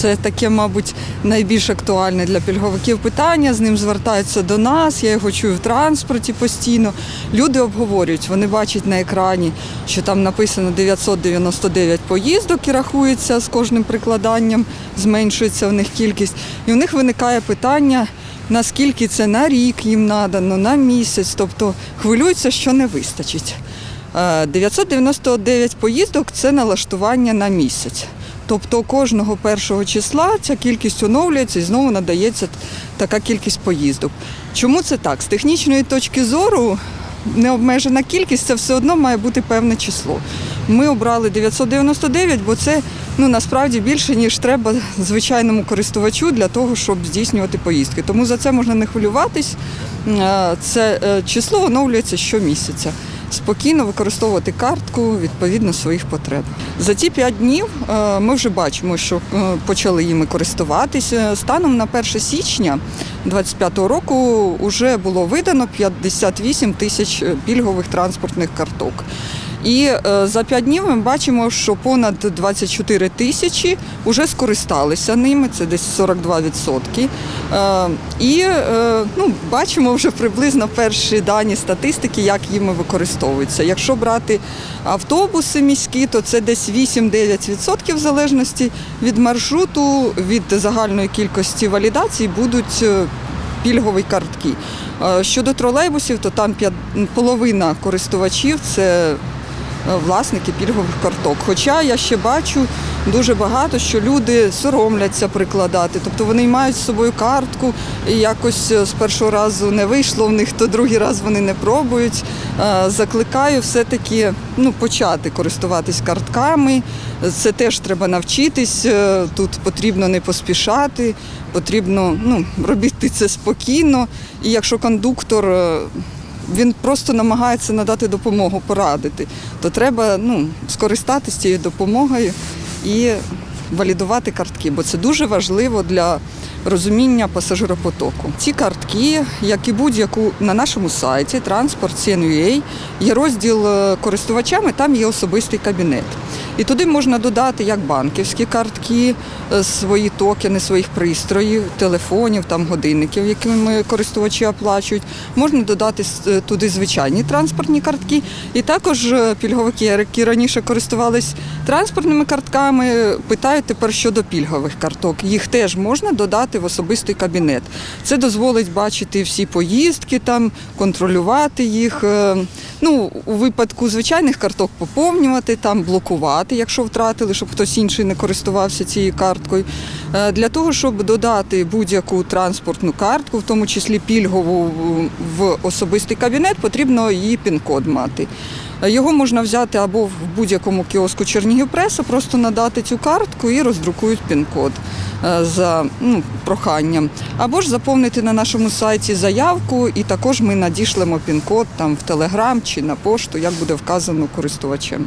Це таке, мабуть, найбільш актуальне для пільговиків питання. З ним звертаються до нас. Я його чую в транспорті постійно. Люди обговорюють, вони бачать на екрані, що там написано 999 поїздок і рахується з кожним прикладанням, зменшується в них кількість. І у них виникає питання. Наскільки це на рік їм надано, на місяць, тобто хвилюються, що не вистачить. Е, 999 поїздок це налаштування на місяць. Тобто кожного першого числа ця кількість оновлюється і знову надається така кількість поїздок. Чому це так? З технічної точки зору необмежена кількість це все одно має бути певне число. Ми обрали 999, бо це ну насправді більше ніж треба звичайному користувачу для того, щоб здійснювати поїздки. Тому за це можна не хвилюватись. Е, Це е, число оновлюється щомісяця. Спокійно використовувати картку відповідно своїх потреб. За ці п'ять днів е, ми вже бачимо, що почали їми користуватися. Станом на 1 січня 2025 року вже було видано 58 тисяч пільгових транспортних карток. І е, за 5 днів ми бачимо, що понад 24 тисячі вже скористалися ними, це десь 42%. Е, І е, ну, бачимо вже приблизно перші дані статистики, як їми використовуються. Якщо брати автобуси міські, то це десь 8-9% в залежності від маршруту, від загальної кількості валідацій будуть пільгові картки. Щодо тролейбусів, то там половина користувачів це власники пільгових карток. Хоча я ще бачу дуже багато, що люди соромляться прикладати. Тобто вони мають з собою картку, і якось е, з першого разу не вийшло в них, то другий раз вони не пробують. Е, Закликаю все-таки ну, почати користуватись картками. Це теж треба навчитись. Е, Тут потрібно не поспішати, потрібно ну, робити це спокійно. І якщо кондуктор е, він просто намагається надати допомогу, порадити, то треба ну, скористатися цією допомогою і валідувати картки, бо це дуже важливо для розуміння пасажиропотоку. Ці картки, як і будь-яку на нашому сайті Транспорт є розділ е, користувачами, там є особистий кабінет. І туди можна додати як банківські картки, е, свої токени, своїх пристроїв, телефонів, там годинників, якими користувачі оплачують. Можна додати туди звичайні транспортні картки. І також е, пільговики, які раніше користувались транспортними картками, питають тепер щодо пільгових карток. Їх теж можна додати в особистий кабінет. Це дозволить бачити всі поїздки, там контролювати їх. е, Ну, у випадку звичайних карток поповнювати, там блокувати, якщо втратили, щоб хтось інший не користувався цією карткою. Е, Для того, щоб додати будь-яку транспортну картку, в тому числі пільгову в- в особистий кабінет, потрібно її пін-код мати. Е, Його можна взяти або в будь-якому кіоску Чернігів Преса, просто надати цю картку і роздрукують пін-код е, за ну, проханням. Або ж заповнити на нашому сайті заявку, і також ми надішлемо пін-код там в Телеграм чи на пошту, як буде вказано користувачем.